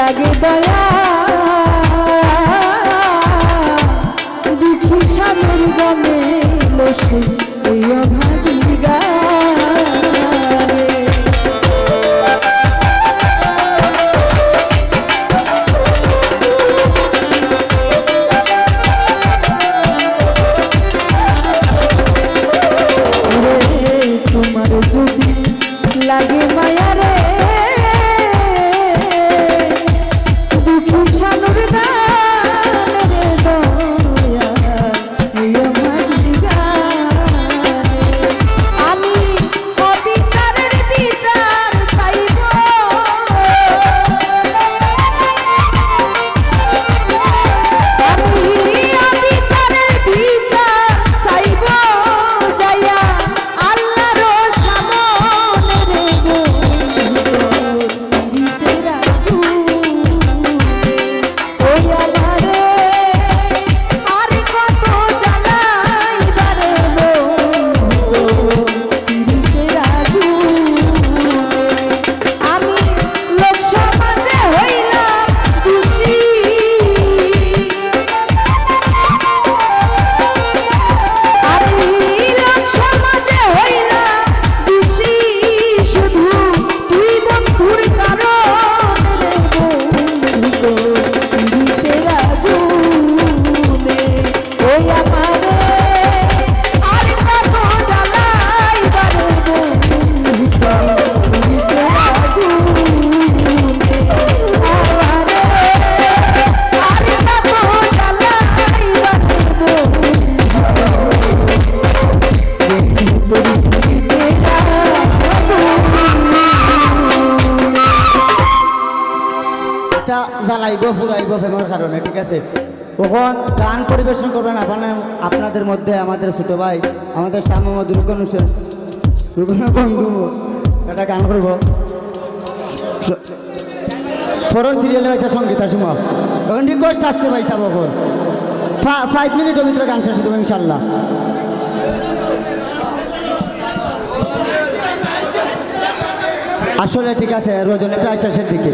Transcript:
লাগে দয়া। দুঃখী সাধুর গমে লসুন প্রিয় ভাই জ্বালাইব ফুরাইব ফেমার কারণে, ঠিক আছে? তখন গান পরিবেশন করবেন আপনার, আপনাদের মধ্যে আমাদের ছোট ভাই, আমাদের শ্যাম মোহাম্মদ রুকন হোসেন। রুকন বন্ধু, একটা গান করব। ফরন সিরিয়ালে হয়েছে সঙ্গীতা সুমা। তখন রিকোয়েস্ট আসতে পাই সাব এখন ফাইভ মিনিটের ভিতরে গান শেষ দেবো ইনশাল্লাহ। আসলে ঠিক আছে রজনী প্রায় শেষের দিকে।